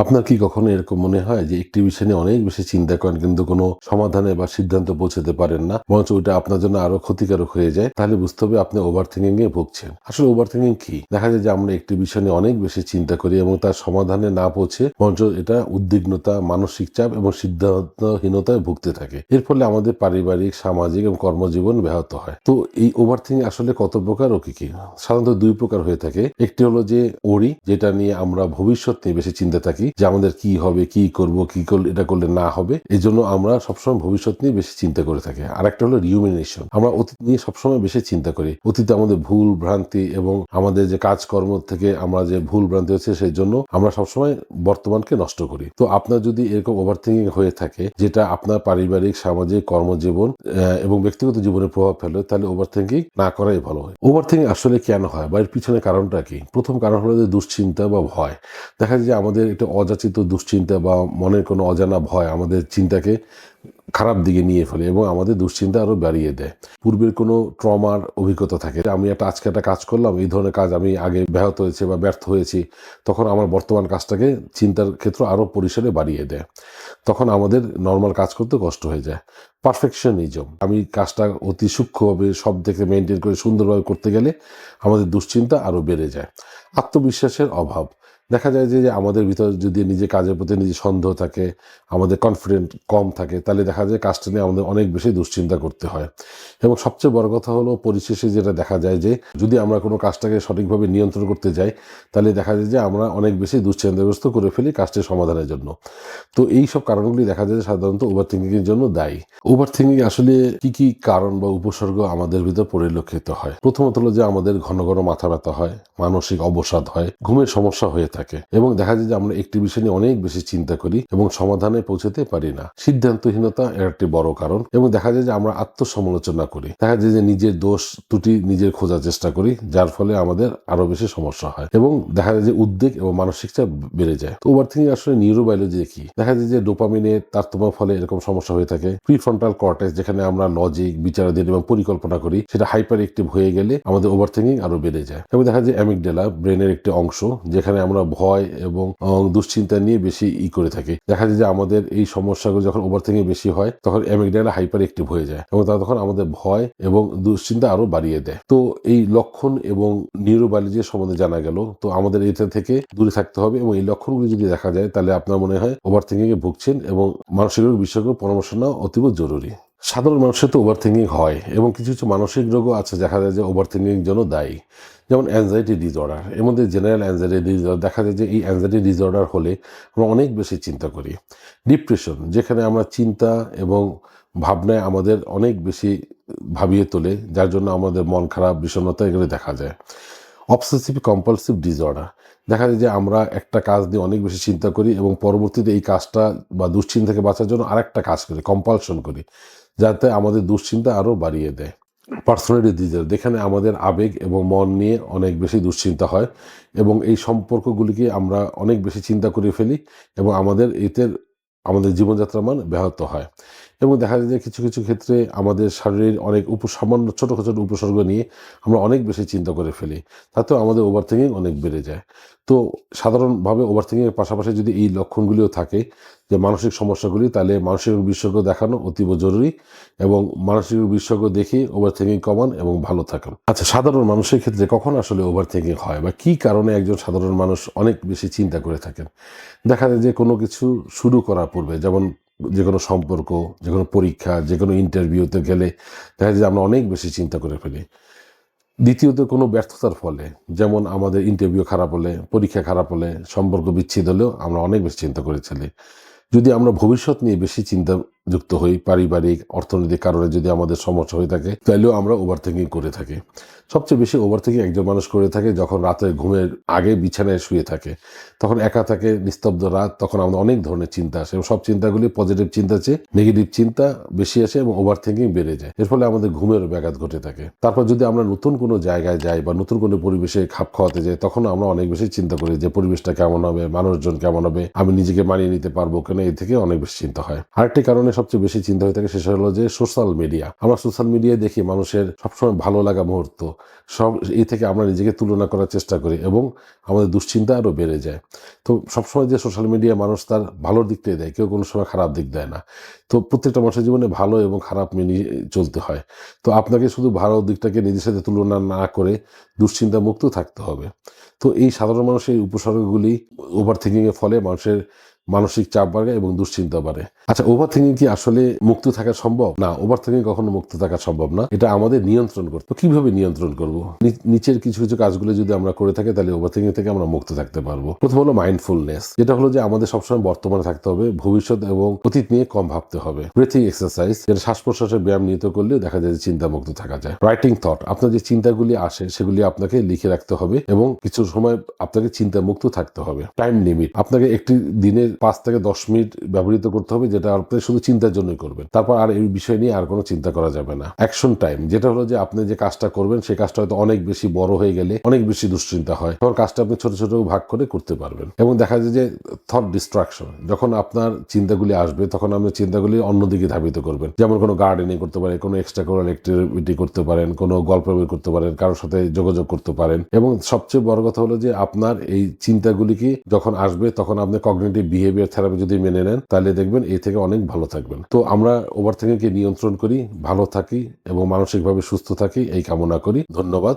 আপনার কি কখনো এরকম মনে হয় যে একটি বিষয় নিয়ে অনেক বেশি চিন্তা করেন কিন্তু কোনো সমাধানে বা সিদ্ধান্ত পৌঁছাতে পারেন না? বরঞ্চ ওইটা আপনার জন্য আরও ক্ষতিকারক হয়ে যায়। তাহলে বুঝতে হবে আপনি ওভার থিঙ্কিং এ ভুগছেন। আসলে ওভার থিঙ্কিং কি? দেখা যায় যে আমরা একটি বিষয় নিয়ে অনেক বেশি চিন্তা করি এবং তার সমাধানে না পৌঁছে বরঞ্চ এটা উদ্বিগ্নতা, মানসিক চাপ এবং সিদ্ধান্তহীনতায় ভুগতে থাকে। এর ফলে আমাদের পারিবারিক, সামাজিক এবং কর্মজীবন ব্যাহত হয়। তো এই ওভার থিঙ্কিং আসলে কত প্রকার ও কি কি? সাধারণত দুই প্রকার হয়ে থাকে। একটি হলো যে ওরি, যেটা নিয়ে আমরা ভবিষ্যৎ নিয়ে বেশি চিন্তা থাকি। যে আমাদের কি হবে, কি করব, কি করলে, এটা করলে না হবে, এই জন্য আমরা সবসময় ভবিষ্যৎ নিয়ে বেশি চিন্তা করে থাকি। আর একটা হলো রিউমিনেশন আমরা অতীত নিয়ে সবসময় বেশি চিন্তা করি। অতীতে আমাদের ভুল ভ্রান্তি এবং আমাদের যে কাজকর্ম থেকে আমরা যে ভুল ভ্রান্তি হচ্ছে, সেই জন্য আমরা সবসময় বর্তমানকে নষ্ট করি। তো আপনার যদি এরকম ওভার থিঙ্কিং হয়ে থাকে, যেটা আপনার পারিবারিক, সামাজিক কর্মজীবন এবং ব্যক্তিগত জীবনে প্রভাব ফেলে, তাহলে ওভার থিঙ্কিং না করাই ভালো হয়। ওভার থিঙ্কিং আসলে কেন হয় বা এর পিছনে কারণটা কি? প্রথম কারণ হলো যে দুশ্চিন্তা বা ভয়। দেখা যায় যে আমাদের একটা অযাচিত দুশ্চিন্তা বা মনের কোনো অজানা ভয় আমাদের চিন্তাকে খারাপ দিকে নিয়ে ফেলে এবং আমাদের দুশ্চিন্তা আরও বাড়িয়ে দেয়। পূর্বের কোনো ট্রমার অভিজ্ঞতা থাকে। আমি একটা, আজকে একটা কাজ করলাম, এই ধরনের কাজ আমি আগে ব্যাহত হয়েছে বা ব্যর্থ হয়েছি, তখন আমার বর্তমান কাজটাকে চিন্তার ক্ষেত্র আরও পরিসরে বাড়িয়ে দেয়। তখন আমাদের নর্মাল কাজ করতে কষ্ট হয়ে যায়। পারফেকশনিজম আমি কাজটা অতি সূক্ষ্মভাবে সব থেকে মেনটেন করে সুন্দরভাবে করতে গেলে আমাদের দুশ্চিন্তা আরও বেড়ে যায়। আত্মবিশ্বাসের অভাব দেখা যায় যে আমাদের ভিতরে যদি নিজে কাজের প্রতি নিজে সন্দেহ থাকে, আমাদের কনফিডেন্ট কম থাকে, তাহলে দেখা যায় কাজটা নিয়ে আমাদের অনেক বেশি দুশ্চিন্তা করতে হয়। এবং সবচেয়ে বড় কথা হলো পরিশেষে যেটা দেখা যায় যে, যদি আমরা কোনো কাজটাকে সঠিকভাবে নিয়ন্ত্রণ করতে যাই, তাহলে দেখা যায় যে আমরা অনেক বেশি দুশ্চিন্তাগ্রস্ত করে ফেলি কাজটির সমাধানের জন্য। তো এই সব কারণগুলি দেখা যায় সাধারণত ওভার থিঙ্কিংয়ের জন্য দায়ী। ওভার থিঙ্কিং আসলে কি কি কারণ বা উপসর্গ আমাদের ভিতর পরিলক্ষিত হয়? প্রথমত হলো যে আমাদের ঘন ঘন মাথা ব্যথা হয়, মানসিক অবসাদ হয়, ঘুমের সমস্যা হয়ে থাকে। এবং দেখা যায় যে আমরা একটি বিষয় নিয়ে অনেক বেশি চিন্তা করি এবং সমাধানে পৌঁছাতে পারি না। সিদ্ধান্তহীনতা এর একটি বড় কারণ এবং দেখা যায় যে আমরা আত্মসমালোচনা করি। দেখা যায় যে নিজের দোষ ত্রুটি নিজের খোঁজার চেষ্টা করি, যার ফলে আমাদের আরও বেশি সমস্যা হয় এবং দেখা যায় যে উদ্বেগ এবং মানসিক চাপ বেড়ে যায়। তো ওভার থিঙ্কিং আসলে নিউরোবায়োলজি কি? দেখা যায় যে ডোপামিনের তারতম্য ফলে এরকম সমস্যা হয়ে থাকে। প্রিফ্রন্টাল কর্টেক্স যেখানে আমরা লজিক বিচারাধীন এবং পরিকল্পনা করি, সেটা হাইপার অ্যাক্টিভ হয়ে গেলে আমাদের ওভার থিঙ্কিং আরও বেড়ে যায়। এবং দেখা যায় অ্যামিকডেলা ব্রেনের একটি অংশ, যেখানে আমরা ভয় এবং দুশ্চিন্তা নিয়ে বেশি ই করে থাকে। দেখা যায় যে আমাদের এই সমস্যাগুলো যখন ওভার থিঙ্কিং বেশি হয়, তখন অ্যামিকডেলা হাইপার অ্যাক্টিভ হয়ে যায় এবং তা তখন আমাদের ভয় এবং দুশ্চিন্তা আরও বাড়িয়ে দেয়। তো এই লক্ষণ এবং নিউরোবায়োলজির সম্বন্ধে জানা গেল। তো আমাদের এটা থেকে দূরে থাকতে হবে এবং এই লক্ষণগুলি যদি দেখা যায়, তাহলে আপনার মনে হয় ওভার এ ভুগছেন এবং মানসিক বিশেষজ্ঞ পরামর্শ নেওয়া অতীব জরুরি। সাধারণ মানুষের তো ওভার থিঙ্কিং হয় এবং কিছু কিছু মানসিক রোগও আছে, দেখা যায় যে ওভার জন্য দায়ী। যেমন অ্যাংজাইটি ডিসঅর্ডার এর মধ্যে জেনারেল অ্যাংজাইটি ডিসঅর্ডার দেখা যায় যে এই অ্যাংজাইটি ডিসঅর্ডার হলে আমরা অনেক বেশি চিন্তা করি। ডিপ্রেশন যেখানে আমরা চিন্তা এবং ভাবনায় আমাদের অনেক বেশি ভাবিয়ে তোলে, যার জন্য আমাদের মন খারাপ, বিষণ্ণতা এগুলো দেখা যায়। অবসেসিভ কম্পালসিভ ডিসঅর্ডার দেখা যায় যে আমরা একটা কাজ নিয়ে অনেক বেশি চিন্তা করি এবং পরবর্তীতে এই কাজটা বা দুশ্চিন্তা থেকে বাঁচার জন্য আরেকটা কাজ করি কম্পালশন করি, যাতে আমাদের দুশ্চিন্তা আরও বাড়িয়ে দেয়। পার্সোনালিটি ডিসঅর্ডার যেখানে আমাদের আবেগ এবং মন নিয়ে অনেক বেশি দুশ্চিন্তা হয় এবং এই সম্পর্কগুলিকে আমরা অনেক বেশি চিন্তা করে ফেলি এবং আমাদের এতে আমাদের জীবনযাত্রার মান ব্যাহত হয়। এবং দেখা যায় যে কিছু কিছু ক্ষেত্রে আমাদের শারীরিক অনেক উপ সামান্য ছোটো ছোটো উপসর্গ নিয়ে আমরা অনেক বেশি চিন্তা করে ফেলি। তাতেও আমাদের ওভার থিঙ্কিং অনেক বেড়ে যায়। তো সাধারণভাবে ওভার থিঙ্কিংয়ের পাশাপাশি যদি এই লক্ষণগুলিও থাকে, যে মানসিক সমস্যাগুলি, তাহলে মানসিক রোগ বিশেষজ্ঞ দেখানো অতীব জরুরি এবং মানসিক রোগ বিশেষজ্ঞ দেখে ওভার থিঙ্কিং কমান এবং ভালো থাকুন। আচ্ছা সাধারণ মানুষের ক্ষেত্রে কখন আসলে ওভার থিঙ্কিং হয় বা কি কারণে একজন সাধারণ মানুষ অনেক বেশি চিন্তা করে থাকেন? দেখা যায় যে কোনো কিছু শুরু করার পূর্বে, যেমন যে কোনো সম্পর্ক যে কোনো পরীক্ষা যে কোনো ইন্টারভিউতে গেলে দেখা যায় আমরা অনেক বেশি চিন্তা করে ফেলি। দ্বিতীয়ত কোনো ব্যর্থতার ফলে, যেমন আমাদের ইন্টারভিউ খারাপ হলে, পরীক্ষা খারাপ হলে, সম্পর্ক বিচ্ছেদ হলেও আমরা অনেক বেশি চিন্তা করে ফেলি। যদি আমরা ভবিষ্যৎ নিয়ে বেশি চিন্তা যুক্ত হই পারিবারিক অর্থনৈতিক কারণে যদি আমাদের সমস্যা হয়ে থাকে তাহলেও আমরা ওভার থিঙ্কিং করে থাকি। সবচেয়ে বেশি ওভার থিঙ্কিং একজন মানুষ করে থাকে যখন রাতে ঘুমের আগে বিছানায় শুয়ে থাকে। তখন একা থাকে, নিস্তব্ধ রাত, তখন আমাদের অনেক ধরনের চিন্তা আসে এবং সব চিন্তাগুলি পজিটিভ চিন্তা চেয়ে নেগেটিভ চিন্তা বেশি আসে এবং ওভার থিঙ্কিং বেড়ে যায়। এর ফলে আমাদের ঘুমের ব্যাঘাত ঘটে থাকে। তারপর যদি আমরা নতুন কোনো জায়গায় যাই বা নতুন কোনো পরিবেশে খাপ খাওয়াতে যাই, তখন আমরা অনেক বেশি চিন্তা করি যে পরিবেশটা কেমন হবে, মানুষজন কেমন হবে, আমি নিজেকে মানিয়ে নিতে পারব কেন এই থেকে অনেক বেশি চিন্তা হয়। আরেকটি কারণে নিয়ে সবচেয়ে বেশি চিন্তা হয়ে থাকে সেটা হলো যে সোশ্যাল মিডিয়া আমরা সোশ্যাল মিডিয়ায় দেখি মানুষের সবসময় ভালো লাগা মুহূর্ত। সব, এই থেকে আমরা নিজেকে তুলনা করার চেষ্টা করি এবং আমাদের দুশ্চিন্তা আরও বেড়ে যায়। তো সবসময় যে সোশ্যাল মিডিয়া মানুষ তার ভালোর দিকটাই দেয়, কেউ কোনো সময় খারাপ দিক দেয় না। তো প্রত্যেকটা মানুষের জীবনে ভালো এবং খারাপ মিলিয়ে চলতে হয়। তো আপনাকে শুধু ভালো দিকটাকে নিজের সাথে তুলনা না করে দুশ্চিন্তা মুক্ত থাকতে হবে। তো এই সাধারণ মানুষের উপসর্গগুলি ওভার থিঙ্কিংয়ের ফলে মানুষের মানসিক চাপ বাড়ে এবং দুশ্চিন্তা বাড়ে। আচ্ছা ওভার থিঙ্কিং কি আসলে মুক্ত থাকা সম্ভব? না ওভার থিঙ্কিং কখনো মুক্ত থাকা সম্ভব না। এটা আমাদের নিয়ন্ত্রণ করতে কীভাবে নিয়ন্ত্রণ করব? নিচের কিছু কিছু কাজগুলো যদি আমরা করে থাকি, তাহলে ওভার থিঙ্কিং থেকে আমরা মুক্ত থাকতে পারব। প্রথম হলো মাইন্ডফুলনেস যেটা হলো যে আমাদের সবসময় বর্তমানে থাকতে হবে, ভবিষ্যৎ এবং অতীত নিয়ে কম ভাবতে হবে। ব্রেথিং এক্সারসাইজ যেটা শ্বাস প্রশ্বাসের ব্যায়াম নিয়ত করলে দেখা যায় যে চিন্তা মুক্ত থাকা যায়। রাইটিং থট আপনার যে চিন্তাগুলি আসে, সেগুলি আপনাকে লিখে রাখতে হবে এবং কিছু সময় আপনাকে চিন্তা মুক্ত থাকতে হবে। টাইম লিমিট আপনাকে একটি দিনের পাঁচ থেকে দশ মিনিট ব্যবহৃত করতে হবে, যেটা আপনি শুধু চিন্তার জন্যই করবেন। তারপর আর এই বিষয় নিয়ে আর কোনো চিন্তা করা যাবে না। অ্যাকশন টাইম যেটা হলো যে আপনি যে কাজটা করবেন, সেই কাজটা হয়তো অনেক বেশি বড় হয়ে গেলে অনেক বেশি দুশ্চিন্তা হয়। তখন কাজটা আপনি ছোট ছোট ভাগ করে করতে পারবেন। এবং দেখা যায় যে থট ডিস্ট্রাকশন যখন আপনার চিন্তাগুলি আসবে, তখন আপনি চিন্তাগুলি অন্যদিকে ধাবিত করবেন। যেমন কোনো গার্ডেনিং করতে পারেন, কোনো এক্সট্রা কোনো অ্যাক্টিভিটি করতে পারেন, কোনো গল্প করতে পারেন, কারোর সাথে যোগাযোগ করতে পারেন। এবং সবচেয়ে বড় কথা হলো যে আপনার এই চিন্তাগুলিকে যখন আসবে, তখন আপনি কগনিটিভ বিহেভিয়ার থেরাপি যদি মেনে নেন, তাহলে দেখবেন এই থেকে অনেক ভালো থাকবেন। তো আমরা ওভার থিঙ্কিংকে নিয়ন্ত্রণ করি, ভালো থাকি এবং মানসিকভাবে সুস্থ থাকি, এই কামনা করি। ধন্যবাদ।